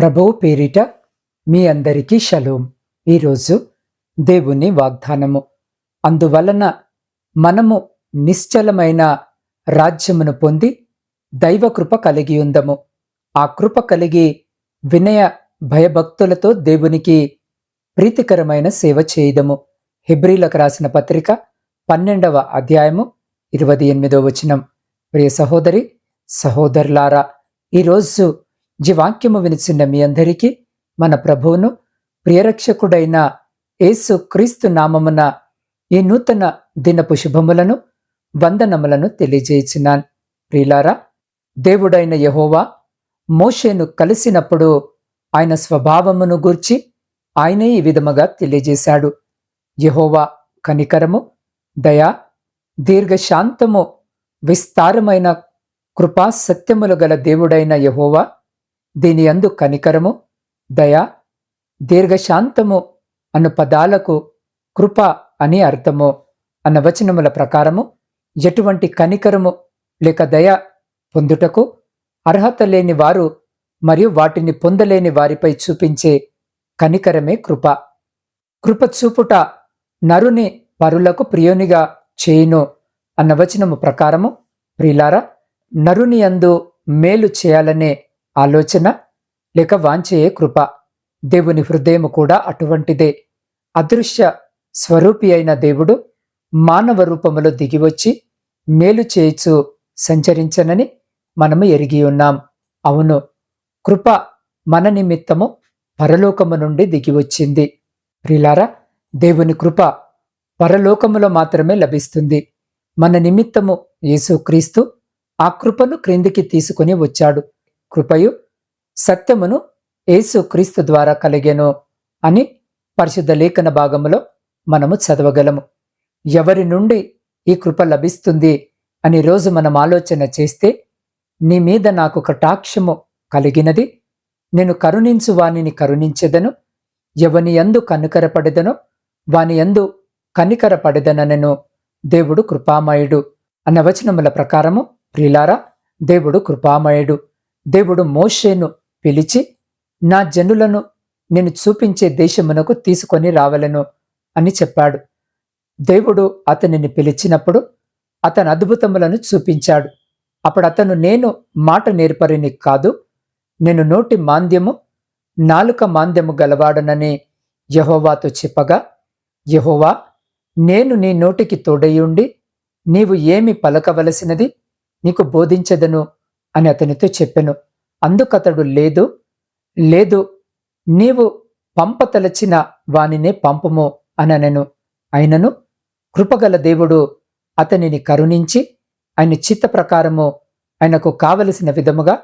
ప్రభువు పేరిట మీ అందరికీ షలోం. ఈరోజు దేవుని వాగ్దానము. అందువలన మనము నిశ్చలమైన రాజ్యమును పొంది దైవ కృప కలిగి ఉందము. ఆ కృప కలిగి వినయ భయభక్తులతో దేవునికి ప్రీతికరమైన సేవ చేయదము. హెబ్రీలకు రాసిన పత్రిక పన్నెండవ అధ్యాయము ఇరవై ఎనిమిదో వచనం. ప్రియ సహోదరి సహోదరులారా ఈరోజు జీవాక్యము వినిచిన మీ అందరికీ మన ప్రభువును ప్రియరక్షకుడైన యేసు క్రీస్తు నామమున ఈ నూతన దినపు శుభములను వందనములను తెలియజేయుచున్నాను. ప్రియులారా దేవుడైన యహోవా మోషేను కలిసినప్పుడు ఆయన స్వభావమును గూర్చి ఆయనే ఈ విధముగా తెలియజేశాడు. యహోవా కనికరము దయా దీర్ఘశాంతము విస్తారమైన కృపా సత్యములు గల దేవుడైన యహోవా దీని అందు కనికరము దయ దీర్ఘశాంతము అను పదాలకు కృప అని అర్థము అన్న వచనముల ప్రకారము ఎటువంటి కనికరము లేక దయ పొందుటకు అర్హత లేని వారు మరియు వాటిని పొందలేని వారిపై చూపించే కనికరమే కృప. కృప చూపుట నరుని పరులకు ప్రియునిగా చేయును అన్న వచనము ప్రకారము ప్రియులారా నరుని అందు మేలు చేయాలనే ఆలోచన లేక వాంఛయే కృప. దేవుని హృదయము కూడా అటువంటిదే. అదృశ్య స్వరూపి అయిన దేవుడు మానవ రూపములో దిగివచ్చి మేలు చేయిచు సంచరించనని మనము ఎరిగి ఉన్నాం. అవును కృప మన నిమిత్తము పరలోకము నుండి దిగివచ్చింది. ప్రిలారా దేవుని కృప పరలోకములో మాత్రమే లభిస్తుంది. మన నిమిత్తము యేసుక్రీస్తు ఆ కృపను క్రిందికి తీసుకుని వచ్చాడు. కృపయు సత్యమును యేసు క్రీస్తు ద్వారా కలిగెను అని పరిశుద్ధ లేఖన భాగములో మనము చదవగలము. ఎవరి నుండి ఈ కృప లభిస్తుంది అని రోజు మనం ఆలోచన చేస్తే నీ మీద నాకు కటాక్షము కలిగినది నేను కరుణించు వానిని కరుణించెదను ఎవని యందు కనుకరపడెదనో వాని యందు కనికరపడెదననెను దేవుడు కృపామయుడు. అన్న వచనముల ప్రకారము ప్రిలారా దేవుడు కృపామయుడు. దేవుడు మోషేను పిలిచి నా జనులను నేను చూపించే దేశమునకు తీసుకొని రావలను అని చెప్పాడు. దేవుడు అతనిని పిలిచినప్పుడు అతని అద్భుతములను చూపించాడు. అప్పుడు అతను నేను మాట నేర్పరిని కాదు నేను నోటి మాంద్యము నాలుక మాంద్యము గలవాడనని యహోవాతో చెప్పగా యహోవా నేను నీ నోటికి తోడయుండి నీవు ఏమి పలకవలసినది నీకు బోధించదను. అని అతనితో చెప్పెను. అందుకతడు లేదు లేదు నీవు పంపతలచిన వానినే పంపము అననెను. అయినను కృపగల దేవుడు అతనిని కరుణించి ఆయన చిత్త ప్రకారము ఆయనకు కావలసిన విధముగా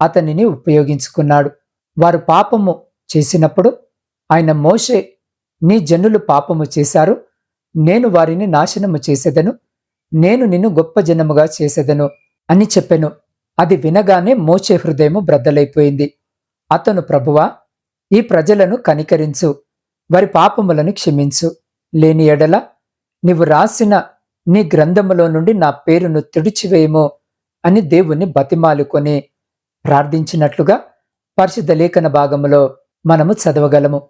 అతనిని ఉపయోగించుకున్నాడు. వారు పాపము చేసినప్పుడు ఆయన మోషే నీ జనులు పాపము చేశారు నేను వారిని నాశనము చేసేదను నేను నిన్ను గొప్ప జనముగా చేసేదను అని చెప్పెను. అది వినగానే మోచే హృదయము బ్రద్దలైపోయింది. అతను ప్రభువా ఈ ప్రజలను కనికరించు వారి పాపములను క్షమించు. లేని ఎడల నీవు రాసిన నీ గ్రంథములో నుండి నా పేరును తుడిచివేయము అని దేవుణ్ణి బతిమాలుకొని ప్రార్థించినట్లుగా పరిశుద్ధ లేఖన భాగములో మనము చదవగలము.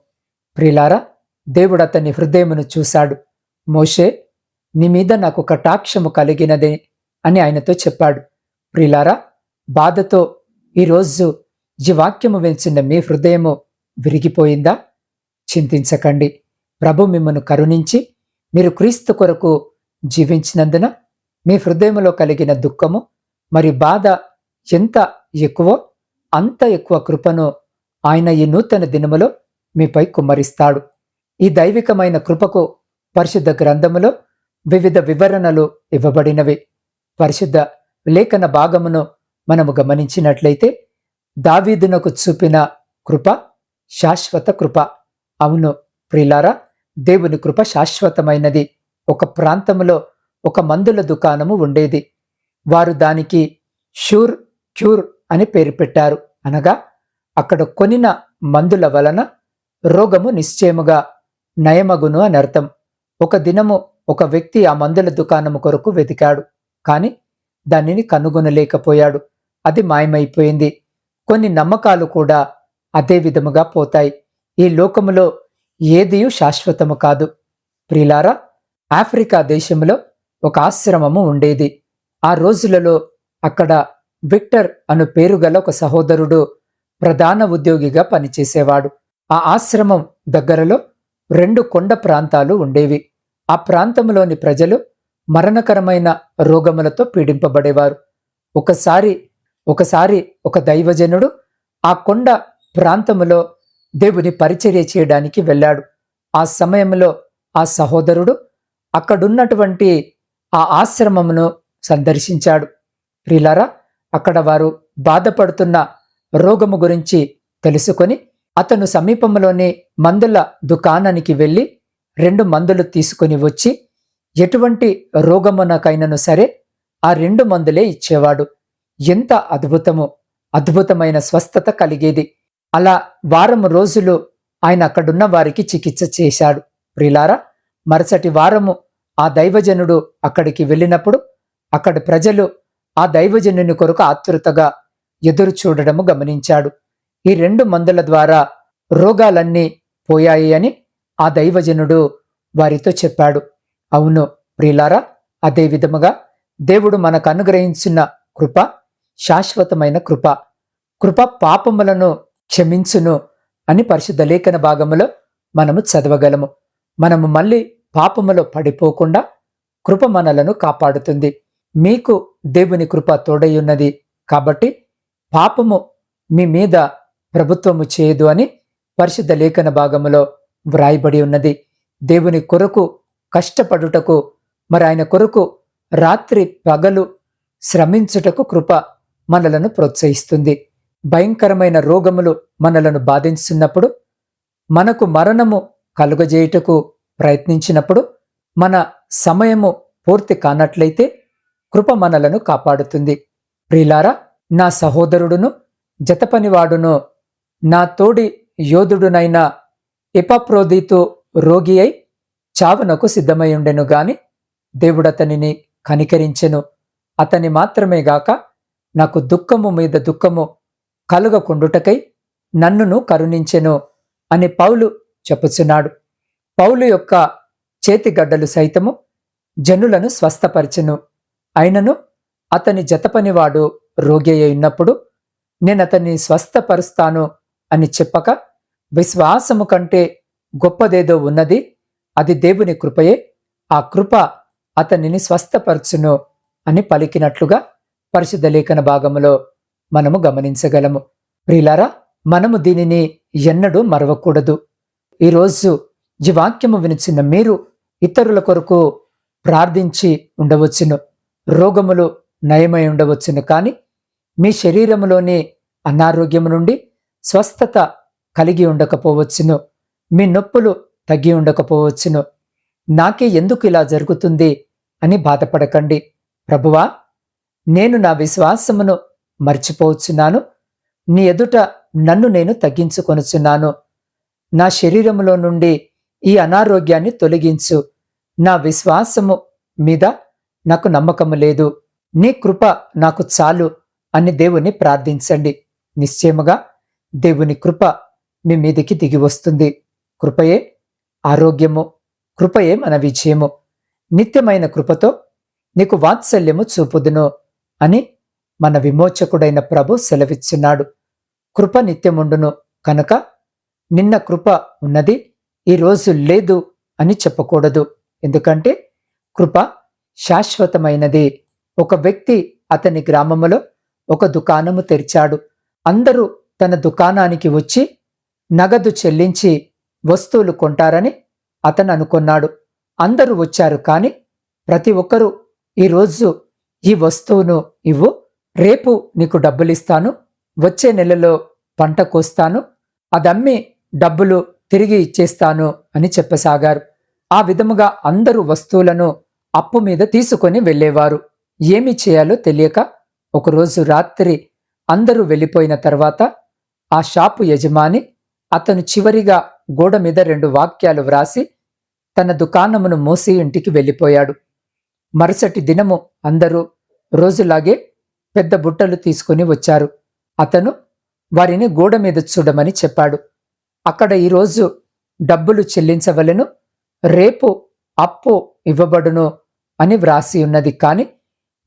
ప్రిలారా దేవుడు అతని హృదయమును చూశాడు. మోషే నీ మీద నాకు కటాక్షము కలిగినదే అని ఆయనతో చెప్పాడు. ప్రిలారా బాధతో ఈరోజు ఈ వాక్యము వెంచిన మీ హృదయము విరిగిపోయిందా? చింతించకండి. ప్రభు మిమ్మను కరుణించి మీరు క్రీస్తు కొరకు జీవించినందున మీ హృదయములో కలిగిన దుఃఖము మరి బాధ ఎంత ఎక్కువో అంత ఎక్కువ కృపను ఆయన ఈ నూతన దినములో మీపై కుమ్మరిస్తాడు. ఈ దైవికమైన కృపకు పరిశుద్ధ గ్రంథములో వివిధ వివరణలు ఇవ్వబడినవి. పరిశుద్ధ లేఖన భాగమును మనము గమనించినట్లయితే దావీదునకు చూపిన కృప శాశ్వత కృప. అవును ప్రిలారా దేవుని కృప శాశ్వతమైనది. ఒక ప్రాంతంలో ఒక మందుల దుకాణము ఉండేది. వారు దానికి షూర్ క్యూర్ అని పేరు పెట్టారు. అనగా అక్కడ కొనిన మందుల వలన రోగము నిశ్చయముగా నయమగును అని అర్థం. ఒక దినము ఒక వ్యక్తి ఆ మందుల దుకాణము కొరకు వెతికాడు. కాని దానిని కనుగొనలేకపోయాడు. అది మాయమైపోయింది. కొన్ని నమ్మకాలు కూడా అదే విధముగా పోతాయి. ఈ లోకములో ఏదియూ శాశ్వతము కాదు. ప్రిలారా ఆఫ్రికా దేశంలో ఒక ఆశ్రమము ఉండేది. ఆ రోజులలో అక్కడ విక్టర్ అను పేరు గల ఒక సహోదరుడు ప్రధాన ఉద్యోగిగా పనిచేసేవాడు. ఆ ఆశ్రమం దగ్గరలో రెండు కొండ ప్రాంతాలు ఉండేవి. ఆ ప్రాంతంలోని ప్రజలు మరణకరమైన రోగములతో పీడింపబడేవారు. ఒకసారి ఒకసారి ఒక దైవజనుడు ఆ కొండ ప్రాంతములో దేవుని పరిచర్య చేయడానికి వెళ్ళాడు. ఆ సమయంలో ఆ సహోదరుడు అక్కడున్నటువంటి ఆ ఆశ్రమమును సందర్శించాడు. ప్రిలారా అక్కడ వారు బాధపడుతున్న రోగము గురించి తెలుసుకొని అతను సమీపంలోని మందుల దుకాణానికి వెళ్ళి రెండు మందులు తీసుకొని వచ్చి ఎటువంటి రోగమునకైనను సరే ఆ రెండు మందులే ఇచ్చేవాడు. ఎంత అద్భుతము అద్భుతమైన స్వస్థత కలిగేది. అలా వారం రోజులు ఆయన అక్కడున్న వారికి చికిత్స చేశాడు. ప్రిలారా మరుసటి వారము ఆ దైవజనుడు అక్కడికి వెళ్ళినప్పుడు అక్కడి ప్రజలు ఆ దైవజనుని కొరకు ఆతృతగా ఎదురు చూడడము గమనించాడు. ఈ రెండు మందుల ద్వారా రోగాలన్నీ పోయాయి అని ఆ దైవజనుడు వారితో చెప్పాడు. అవును ప్రిలారా అదే విధముగా దేవుడు మనకు అనుగ్రహించిన కృప శాశ్వతమైన కృప. కృప పాపములను క్షమించును అని పరిశుద్ధ లేఖన భాగములో మనము చదవగలము. మనము మళ్ళీ పాపములో పడిపోకుండా కృప మనలను కాపాడుతుంది. మీకు దేవుని కృప తోడయ్యున్నది. కాబట్టి పాపము మీ మీద ప్రభుత్వము చేయదు అని పరిశుద్ధ లేఖన భాగములో వ్రాయబడి ఉన్నది. దేవుని కొరకు కష్టపడుటకు మరి ఆయన కొరకు రాత్రి పగలు శ్రమించుటకు కృప మనలను ప్రోత్సహిస్తుంది. భయంకరమైన రోగములు మనలను బాధించున్నప్పుడు మనకు మరణము కలుగజేయుటకు ప్రయత్నించినప్పుడు మన సమయము పూర్తి కానట్లయితే కృప మనలను కాపాడుతుంది. ప్రిలారా నా సహోదరుడును జతపనివాడును నా తోడి యోధుడునైన ఎపప్రోదీతో రోగి అయి చావునకు సిద్ధమై ఉండెను గాని దేవుడతనిని కనికరించెను. అతని మాత్రమే గాక నాకు దుఃఖము మీద దుఃఖము కలుగకుండుటకై నన్నును కరుణించెను అని పౌలు చెప్పుచున్నాడు. పౌలు యొక్క చేతిగడ్డలు సైతము జనులను స్వస్థపరచెను. అయినను అతని జతపనివాడు రోగి అయి ఉన్నప్పుడు నేను అతన్ని స్వస్థపరుస్తాను అని చెప్పక విశ్వాసము కంటే గొప్పదేదో ఉన్నది అది దేవుని కృపయే. ఆ కృప అతనిని స్వస్థపరచును అని పలికినట్లుగా పరిశుద్ధ లేఖన భాగములో మనము గమనించగలము. ప్రిలారా మనము దీనిని ఎన్నడూ మరవకూడదు. ఈరోజు జీవాక్యము వాక్యము వినిచిన మీరు ఇతరుల కొరకు ప్రార్థించి ఉండవచ్చును. రోగములు నయమై ఉండవచ్చును. కానీ మీ శరీరములోని అనారోగ్యము నుండి స్వస్థత కలిగి ఉండకపోవచ్చును. మీ నొప్పులు తగ్గి ఉండకపోవచ్చును. నాకే ఎందుకు ఇలా జరుగుతుంది అని బాధపడకండి. ప్రభువా నేను నా విశ్వాసమును మర్చిపోవచ్చున్నాను నీ ఎదుట నన్ను నేను తగ్గించుకొనుచున్నాను. నా శరీరములో నుండి ఈ అనారోగ్యాన్ని తొలగించు. నా విశ్వాసము మీద నాకు నమ్మకము లేదు. నీ కృప నాకు చాలు అని దేవుని ప్రార్థించండి. నిశ్చయముగా దేవుని కృప మీ మీదికి దిగి వస్తుంది. కృపయే ఆరోగ్యము కృపయే మన విజయము. నిత్యమైన కృపతో నీకు వాత్సల్యము చూపుదును. అని మన విమోచకుడైన ప్రభు సెలవిచ్చున్నాడు. కృప నిత్యముండును కనుక నిన్న కృప ఉన్నది ఈరోజు లేదు అని చెప్పకూడదు. ఎందుకంటే కృప శాశ్వతమైనది. ఒక వ్యక్తి అతని గ్రామములో ఒక దుకాణము తెరిచాడు. అందరూ తన దుకాణానికి వచ్చి నగదు చెల్లించి వస్తువులు కొంటారని అతను అనుకున్నాడు. అందరూ వచ్చారు కానీ ప్రతి ఒక్కరూ ఈరోజు ఈ వస్తువును ఇవ్వు. రేపు నీకు డబ్బులిస్తాను. వచ్చే నెలలో పంట కోస్తాను. అదమ్మి డబ్బులు తిరిగి ఇచ్చేస్తాను అని చెప్పసాగారు. ఆ విధముగా అందరూ వస్తువులను అప్పు మీద తీసుకొని వెళ్ళేవారు. ఏమి చేయాలో తెలియక ఒకరోజు రాత్రి అందరూ వెళ్ళిపోయిన తర్వాత ఆ షాపు యజమాని అతను చివరిగా గోడ మీద రెండు వాక్యాలు వ్రాసి తన దుకాణమును మూసి ఇంటికి వెళ్ళిపోయాడు. మరుసటి దినము అందరూ రోజులాగే పెద్ద బుట్టలు తీసుకుని వచ్చారు. అతను వారిని గోడ మీద చూడమని చెప్పాడు. అక్కడ ఈరోజు డబ్బులు చెల్లించవలెను రేపు అప్పు ఇవ్వబడును అని వ్రాసి ఉన్నది. కాని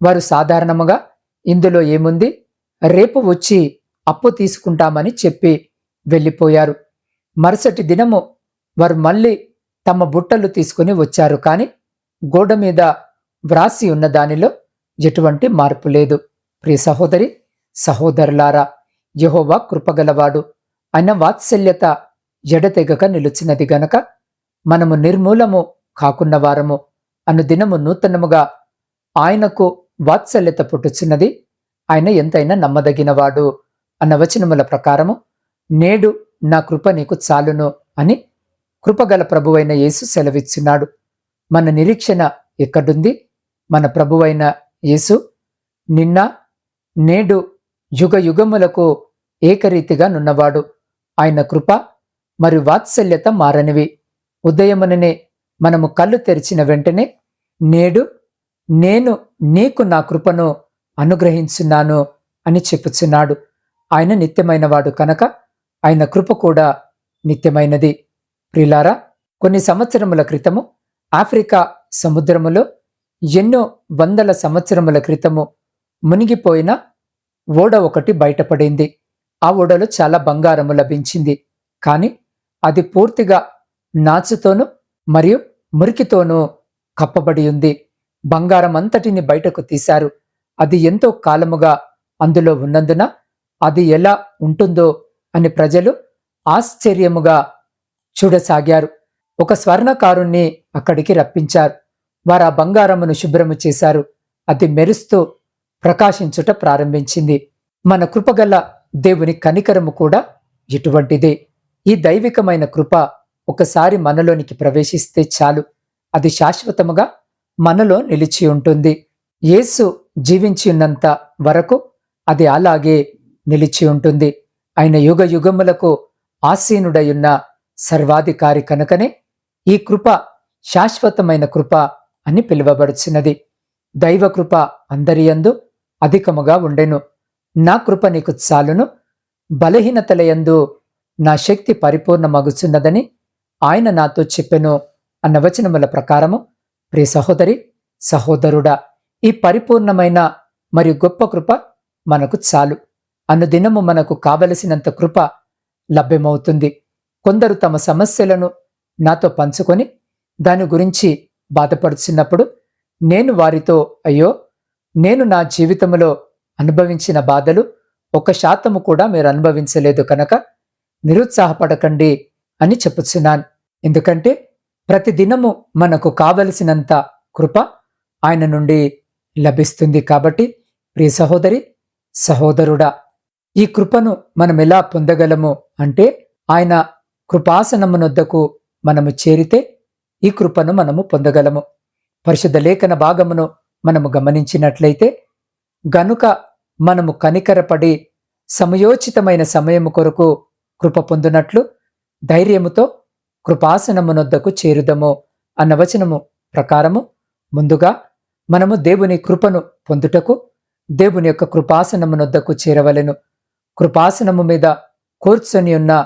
వారు సాధారణముగా ఇందులో ఏముంది? రేపు వచ్చి అప్పు తీసుకుంటామని చెప్పి వెళ్ళిపోయారు. మరుసటి దినము వారు మళ్ళీ తమ బుట్టలు తీసుకుని వచ్చారు. కాని గోడ మీద వ్రాసి ఉన్న దానిలో ఎటువంటి మార్పు లేదు. ప్రియ సహోదరి సహోదరులారా యహోవా కృపగలవాడు. ఆయన వాత్సల్యత ఎడతెగక నిలిచినది గనక మనము నిర్మూలము కాకున్న వారము. అను దినము నూతనముగా ఆయనకు వాత్సల్యత పుట్టుచున్నది. ఆయన ఎంతైనా నమ్మదగినవాడు. అన్న వచనముల ప్రకారము నేడు నా కృప నీకు చాలును అని కృపగల ప్రభువైన యేసు సెలవిచ్చున్నాడు. మన నిరీక్షణ ఎక్కడుంది? మన ప్రభువైన యేసు నిన్న నేడు యుగ యుగములకు ఏకరీతిగా నున్నవాడు. ఆయన కృప మరియు వాత్సల్యత మారనివి. ఉదయముననే మనము కళ్ళు తెరిచిన వెంటనే నేడు నేను నీకు నా కృపను అనుగ్రహించున్నాను అని చెప్పుచున్నాడు. ఆయన నిత్యమైనవాడు కనుక ఆయన కృప కూడా నిత్యమైనది. ప్రిలారా కొన్ని సంవత్సరముల క్రితము ఆఫ్రికా సముద్రములో ఎన్నో వందల సంవత్సరముల క్రితము మునిగిపోయిన ఓడ ఒకటి బయటపడింది. ఆ ఓడలో చాలా బంగారము లభించింది. కానీ అది పూర్తిగా నాచుతోనూ మరియు మురికితోనూ కప్పబడి ఉంది. బంగారం అంతటిని బయటకు తీశారు. అది ఎంతో కాలముగా అందులో ఉన్నందున అది ఎలా ఉంటుందో అని ప్రజలు ఆశ్చర్యముగా చూడసాగారు. ఒక స్వర్ణకారుణ్ణి అక్కడికి రప్పించారు. వారు ఆ బంగారమును శుభ్రము చేశారు. అది మెరుస్తూ ప్రకాశించుట ప్రారంభించింది. మన కృపగల దేవుని కనికరము కూడా ఇటువంటిదే. ఈ దైవికమైన కృప ఒకసారి మనలోనికి ప్రవేశిస్తే చాలు. అది శాశ్వతముగా మనలో నిలిచి ఉంటుంది. యేసు జీవించి ఉన్నంత వరకు అది అలాగే నిలిచి ఉంటుంది. ఆయన యుగ యుగములకు ఆసీనుడయున్న సర్వాధికారి కనుకనే ఈ కృప శాశ్వతమైన కృప అని పిలువబడుచున్నది. దైవకృప అందరియందు అధికముగా ఉండెను. నా కృప నీకు చాలును. బలహీనతలయందు నా శక్తి పరిపూర్ణమగుచున్నదని ఆయన నాతో చెప్పెను అన్న వచనముల ప్రకారము. ప్రియ సహోదరి సహోదరుడా ఈ పరిపూర్ణమైన మరియు గొప్ప కృప మనకు చాలు. అనుదినము మనకు కావలసినంత కృప లభ్యమవుతుంది. కొందరు తమ సమస్యలను నాతో పంచుకొని దాని గురించి బాధపడుచున్నప్పుడు నేను వారితో అయ్యో నేను నా జీవితంలో అనుభవించిన బాధలు ఒక శాతము కూడా మీరు అనుభవించలేదు కనుక నిరుత్సాహపడకండి అని చెప్పుచున్నాను. ఎందుకంటే ప్రతి దినము మనకు కావలసినంత కృప ఆయన నుండి లభిస్తుంది కాబట్టి ప్రియ సహోదరి సహోదరుడా ఈ కృపను మనం ఎలా పొందగలము అంటే ఆయన కృపాసనమునొద్దకు మనము చేరితే ఈ కృపను మనము పొందగలము. పరిశుద్ధ లేఖన భాగమును మనము గమనించినట్లయితే గనుక మనము కనికరపడి సమయోచితమైన సమయము కొరకు కృప పొందునట్లు ధైర్యముతో కృపాసనమునొద్దకు చేరుదము అన్న వచనము ప్రకారము ముందుగా మనము దేవుని కృపను పొందుటకు దేవుని యొక్క కృపాసనమునొద్దకు చేరవలెను. కృపాసనము మీద కూర్చొని ఉన్న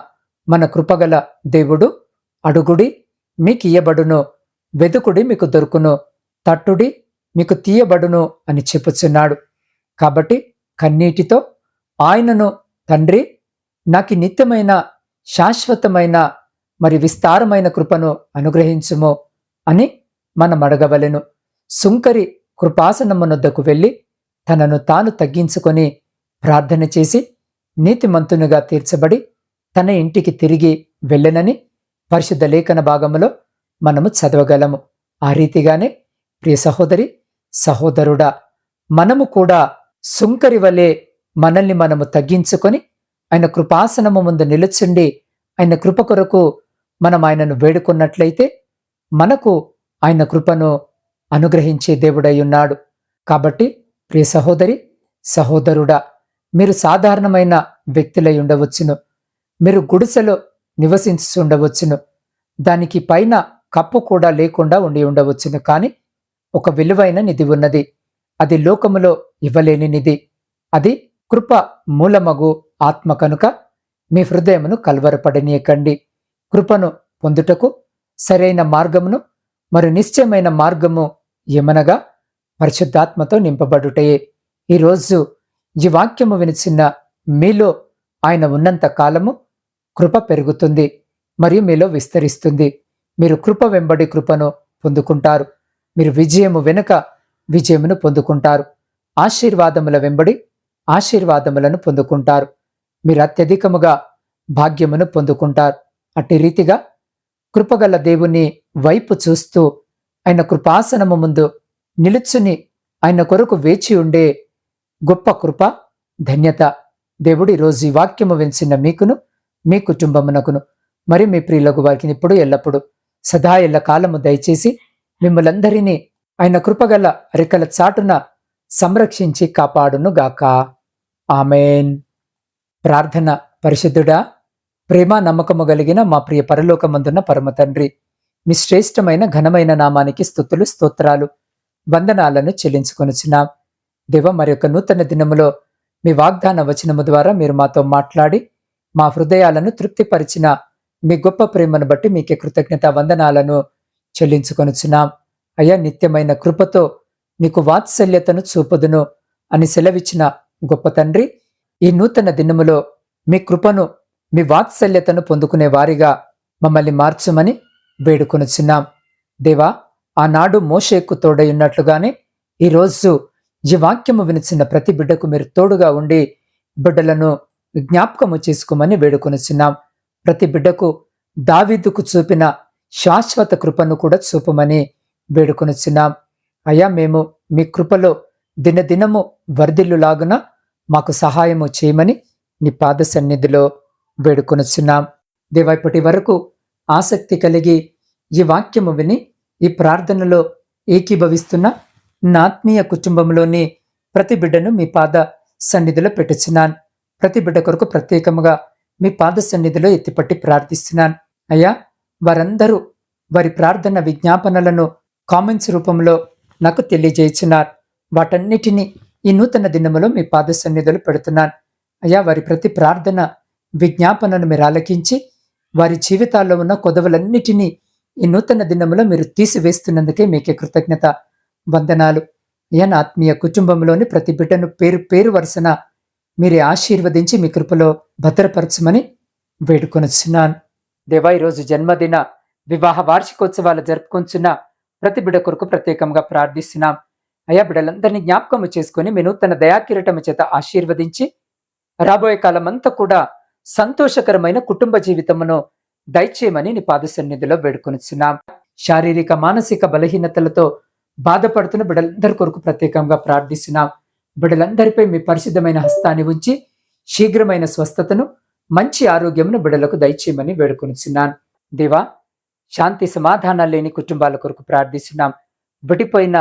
మన కృపగల దేవుడు అడుగుడి మీకు ఇయ్యబడును వెదుకుడి మీకు దొరుకును తట్టుడి మీకు తీయబడును అని చెప్పుచున్నాడు. కాబట్టి కన్నీటితో ఆయనను తండ్రి నాకు నిత్యమైన శాశ్వతమైన మరి విస్తారమైన కృపను అనుగ్రహించుము అని మనం అడగవలెను సుంకరి కృపాసనమునొద్దకు వెళ్ళి తనను తాను తగ్గించుకొని ప్రార్థన చేసి నీతిమంతునిగా తీర్చబడి తన ఇంటికి తిరిగి వెళ్ళనని పరిశుద్ధ లేఖన భాగములో మనము చదవగలము. ఆ రీతిగానే ప్రియ సహోదరి సహోదరుడా మనము కూడా సుంకరి వలె మనల్ని మనము తగ్గించుకొని ఆయన కృపాసనము ముందు నిలుచుండి ఆయన కృప కొరకు మనం ఆయనను వేడుకున్నట్లయితే మనకు ఆయన కృపను అనుగ్రహించే దేవుడై ఉన్నాడు. కాబట్టి ప్రియ సహోదరి సహోదరుడా మీరు సాధారణమైన వ్యక్తులై ఉండవచ్చును. మీరు గుడిసెలో నివసించుండవచ్చును దానికి పైన కప్పు కూడా లేకుండా ఉండి ఉండవచ్చును. కాని ఒక విలువైన నిధి ఉన్నది. అది లోకములో ఇవ్వలేని నిధి. అది కృప మూలమగు ఆత్మ కనుక మీ హృదయమును కల్వరపడనీయకండి. కృపను పొందుటకు సరైన మార్గమును మరి నిశ్చయమైన మార్గము ఏమనగా పరిశుద్ధాత్మతో నింపబడుటయే. ఈరోజు ఈ వాక్యము వినిచిన్న మీలో ఆయన ఉన్నంత కాలము కృప పెరుగుతుంది మరియు మీలో విస్తరిస్తుంది. మీరు కృప వెంబడి కృపను పొందుకుంటారు. మీరు విజయము వెనుక విజయమును పొందుకుంటారు. ఆశీర్వాదముల వెంబడి ఆశీర్వాదములను పొందుకుంటారు. మీరు అత్యధికముగా భాగ్యమును పొందుకుంటారు. అట్టి రీతిగా కృపగల దేవుని వైపు చూస్తూ ఆయన కృపాసనము ముందు నిలుచుని ఆయన కొరకు వేచి ఉండే గొప్ప కృప ధన్యత దేవుడి రోజు ఈ వాక్యము వెంచిన మీకును మీ కుటుంబమునకును మరి మీ ప్రియులకు వారికి ఇప్పుడు ఎల్లప్పుడూ సదా ఎల్ల కాలము దయచేసి మిమ్మలందరినీ ఆయన కృపగల రెక్కల చాటున సంరక్షించి కాపాడును గాక ఆమెన్. ప్రార్థన పరిశుద్ధుడా ప్రేమ నమ్మకము కలిగిన మా ప్రియ పరలోకమందున్న పరమ తండ్రి మీ శ్రేష్టమైన ఘనమైన నామానికి స్థుతులు స్తోత్రాలు వందనాలను చెల్లించుకొనుచున్నాం. దేవ మరి యొక్క నూతన దినములో మీ వాగ్దాన వచనము ద్వారా మీరు మాతో మాట్లాడి మా హృదయాలను తృప్తిపరిచిన మీ గొప్ప ప్రేమను బట్టి మీకే కృతజ్ఞత వందనాలను చెల్లించుకొనుచున్నాం. అయ్యా నిత్యమైన కృపతో నీకు వాత్సల్యతను చూపుదును అని సెలవిచ్చిన గొప్ప తండ్రి ఈ నూతన దినములో మీ కృపను మీ వాత్సల్యతను పొందుకునే వారిగా మమ్మల్ని మార్చమని వేడుకొనుచున్నాం. దేవా ఆనాడు మోషేకు తోడై ఉన్నట్లుగానే ఈరోజు ఈ వాక్యము వినిచిన ప్రతి బిడ్డకు మీరు తోడుగా ఉండి బిడ్డలను జ్ఞాపకము చేసుకోమని వేడుకొనిచున్నాం. ప్రతి బిడ్డకు దావీదుకు చూపిన శాశ్వత కృపను కూడా చూపమని వేడుకొనిచున్నాం. అయ్యా మేము మీ కృపలో దినదినము వర్ధిల్లులాగున మాకు సహాయము చేయమని నీ పాద సన్నిధిలో వేడుకొనిచున్నాం దేవాయిపటి వరకు ఆసక్తి కలిగి ఈ వాక్యము విని ఈ ప్రార్థనలో ఏకీభవిస్తున్న నా ఆత్మీయ కుటుంబంలోని ప్రతి బిడ్డను మీ పాద సన్నిధిలో పెట్టుచున్నాను. ప్రతి బిడ్డ కొరకు ప్రత్యేకముగా మీ పాద సన్నిధిలో ఎత్తిపట్టి ప్రార్థిస్తున్నాను. అయ్యా వారందరూ వారి ప్రార్థన విజ్ఞాపనలను కామెంట్స్ రూపంలో నాకు తెలియజేస్తున్నారు. వాటన్నిటినీ ఈ నూతన దినములో మీ పాద సన్నిధులు పెడుతున్నాను. అయ్యా వారి ప్రతి ప్రార్థన విజ్ఞాపనను మీరు ఆలకించి వారి జీవితాల్లో ఉన్న కొదవలన్నిటినీ ఈ నూతన దినములో మీరు తీసివేస్తున్నందుకే మీకే కృతజ్ఞత వందనాలు. అయ్యా నా ఆత్మీయ కుటుంబంలోని ప్రతి బిడ్డను పేరు పేరు వరుసన మీరు ఆశీర్వదించి మీ కృపలో భద్రపరచమని వేడుకొనిచున్నాను. దేవా ఈరోజు జన్మదిన వివాహ వార్షికోత్సవాలు జరుపుకొంచున్న ప్రతి బిడ కొరకు ప్రత్యేకంగా ప్రార్థిస్తున్నాం. అయ్యా బిడ్డలందరినీ జ్ఞాపకము చేసుకుని మీ నూతన దయాకిరటము చేత ఆశీర్వదించి రాబోయే కాలమంతా కూడా సంతోషకరమైన కుటుంబ జీవితమును దయచేయమని నీ పాద సన్నిధిలో వేడుకొనిచున్నాం. శారీరక మానసిక బలహీనతలతో బాధపడుతున్న బిడ్డలందరి కొరకు ప్రత్యేకంగా ప్రార్థిస్తున్నాం. బిడ్డలందరిపై మీ పరిశుద్ధమైన హస్తాన్ని ఉంచి శీఘ్రమైన స్వస్థతను మంచి ఆరోగ్యమును బిడ్డలకు దయచేయమని వేడుకొనిచున్నాను. దేవా శాంతి సమాధానాలు లేని కుటుంబాల కొరకు ప్రార్థిస్తున్నాం. విడిపోయిన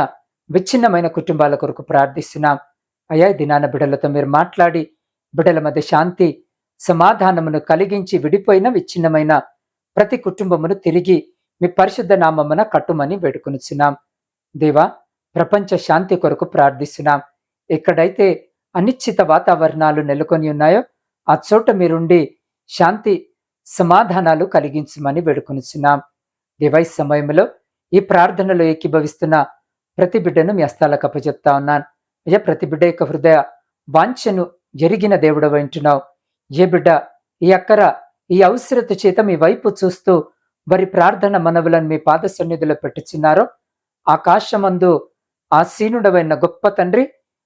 విచ్ఛిన్నమైన కుటుంబాల కొరకు ప్రార్థిస్తున్నాం. అయ్యా దినాన బిడ్డలతో మీరు మాట్లాడి బిడ్డల మధ్య శాంతి సమాధానమును కలిగించి విడిపోయిన విచ్ఛిన్నమైన ప్రతి కుటుంబమును తిరిగి మీ పరిశుద్ధ నామమున కట్టుమని వేడుకొనిచున్నాం. దేవా ప్రపంచ శాంతి కొరకు ప్రార్థిస్తున్నాం. ఎక్కడైతే అనిశ్చిత వాతావరణాలు నెలకొని ఉన్నాయో ఆ చోట మీరుండి శాంతి సమాధానాలు కలిగించమని వేడుకొనిచున్నాం. డివైస్ సమయంలో ఈ ప్రార్థనలో ఏకీభవిస్తున్న ప్రతి బిడ్డను మీ అస్తాలకు అప్పచెప్తా ఉన్నాను. అయ్యా ప్రతి బిడ్డ యొక్క హృదయ వాంఛను జరిగిన దేవుడు వింటున్నావు ఏ బిడ్డ ఈ అక్కర ఈ అవసరత చేత మీ వైపు చూస్తూ వారి ప్రార్థన మనవులను మీ పాద సన్నిధిలో పెట్టుచున్నారో ఆకాశమందు ఆసీనుడవైన గొప్ప తండ్రి